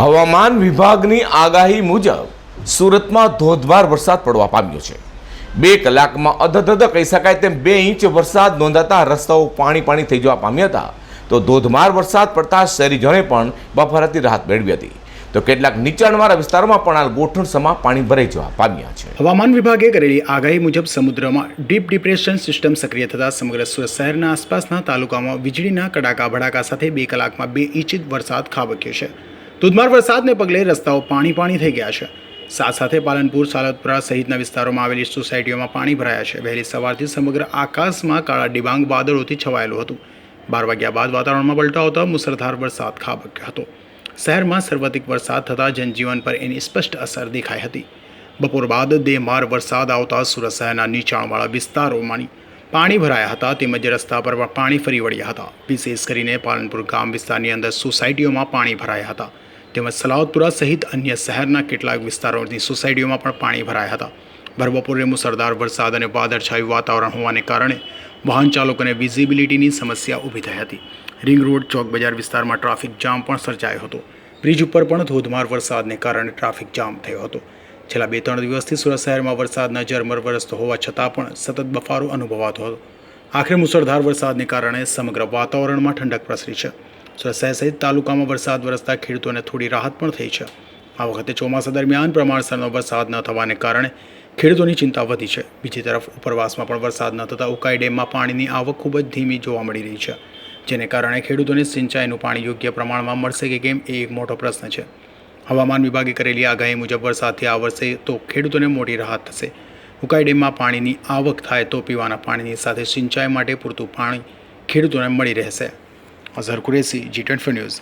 હવામાન વિભાગની આગાહી મુજબ સુરતમાં ધોધમાર વરસાદ પડવા પામ્યો છે. બે કલાકમાં અધધધ કહી શકાય તેમ બે ઇંચ વરસાદ નોંધાતા રસ્તાઓ પાણી પાણી થઈ જવા પામ્યા હતા. તો ધોધમાર વરસાદ પડતા શહેરીજનોએ પણ બફારાથી રાહત મેળવી હતી. તો કેટલાક નીચાણવાળા વિસ્તારોમાં પણ હાલ ગોઠણસમાં પાણી ભરાઈ જવા પામ્યા છે. હવામાન વિભાગે કરેલી આગાહી મુજબ સમુદ્રમાં ડીપ ડિપ્રેશન સિસ્ટમ સક્રિય થતાં સમગ્ર સુરત શહેરના આસપાસના તાલુકામાં વીજળીના કડાકા ભડાકા સાથે બે કલાકમાં બે ઇંચ વરસાદ ખાબક્યો છે. ધોધમાર વરસાદને પગલે રસ્તાઓ પાણી પાણી થઈ ગયા છે. સાથ સાથે પાલનપુર, સાલતપુરા સહિતના વિસ્તારોમાં આવેલી સોસાયટીઓમાં પાણી ભરાયા છે. વહેલી સવારથી સમગ્ર આકાશમાં કાળા ડિબાંગ વાદળોથી છવાયેલું હતું. બાર વાગ્યા બાદ વાતાવરણમાં પલટો આવતા મુસળધાર વરસાદ ખાબક્યો હતો. શહેરમાં સર્વાધિક વરસાદ થતાં જનજીવન પર એની સ્પષ્ટ અસર દેખાઈ હતી. બપોર બાદ દેમાર વરસાદ આવતા સુરત શહેરના નીચાણવાળા વિસ્તારોમાં પાણી ભરાયા હતા તેમજ રસ્તા પર પાણી ફરી વળ્યા હતા. વિશેષ કરીને પાલનપુર ગામ વિસ્તારની અંદર સોસાયટીઓમાં પાણી ભરાયા હતા. તેમજ સલાવતપુરા સહિત અન્ય શહેરના કેટલાક વિસ્તારોની સોસાયટીઓમાં પણ પાણી ભરાયા હતા. ભર મુસળધાર વરસાદ અને વાદળછાયું વાતાવરણ હોવાને કારણે વાહન ચાલકોને વિઝિબિલિટીની સમસ્યા ઊભી થઈ હતી. રિંગ રોડ, ચોક બજાર વિસ્તારમાં ટ્રાફિક જામ પણ સર્જાયો હતો. બ્રિજ ઉપર પણ ધોધમાર વરસાદને કારણે ટ્રાફિક જામ થયો હતો. છેલ્લા બે ત્રણ દિવસથી સુરત શહેરમાં વરસાદના ઝરમર વરસતો હોવા છતાં પણ સતત બફારો અનુભવાતો હતો. આખરે મુસળધાર વરસાદને કારણે સમગ્ર વાતાવરણમાં ઠંડક પ્રસરી છે. શહેર સહિત તાલુકામાં વરસાદ વરસતા ખેડૂતોને થોડી રાહત પણ થઈ છે. આ વખતે ચોમાસા દરમિયાન પ્રમાણસરનો વરસાદ ન થવાને કારણે ખેડૂતોની ચિંતા વધી છે. બીજી તરફ ઉપરવાસમાં પણ વરસાદ ન થતાં ઉકાઈ ડેમમાં પાણીની આવક ખૂબ જ ધીમી જોવા મળી રહી છે. જેને કારણે ખેડૂતોને સિંચાઈનું પાણી યોગ્ય પ્રમાણમાં મળશે કે કેમ એ એક મોટો પ્રશ્ન છે. હવામાન વિભાગે કરેલી આગાહી મુજબ વરસાદથી આ તો ખેડૂતોને મોટી રાહત થશે. ઉકાઈ ડેમમાં પાણીની આવક થાય તો પીવાના પાણીની સાથે સિંચાઈ માટે પૂરતું પાણી ખેડૂતોને મળી રહેશે. Azhar Qureshi, G24 News.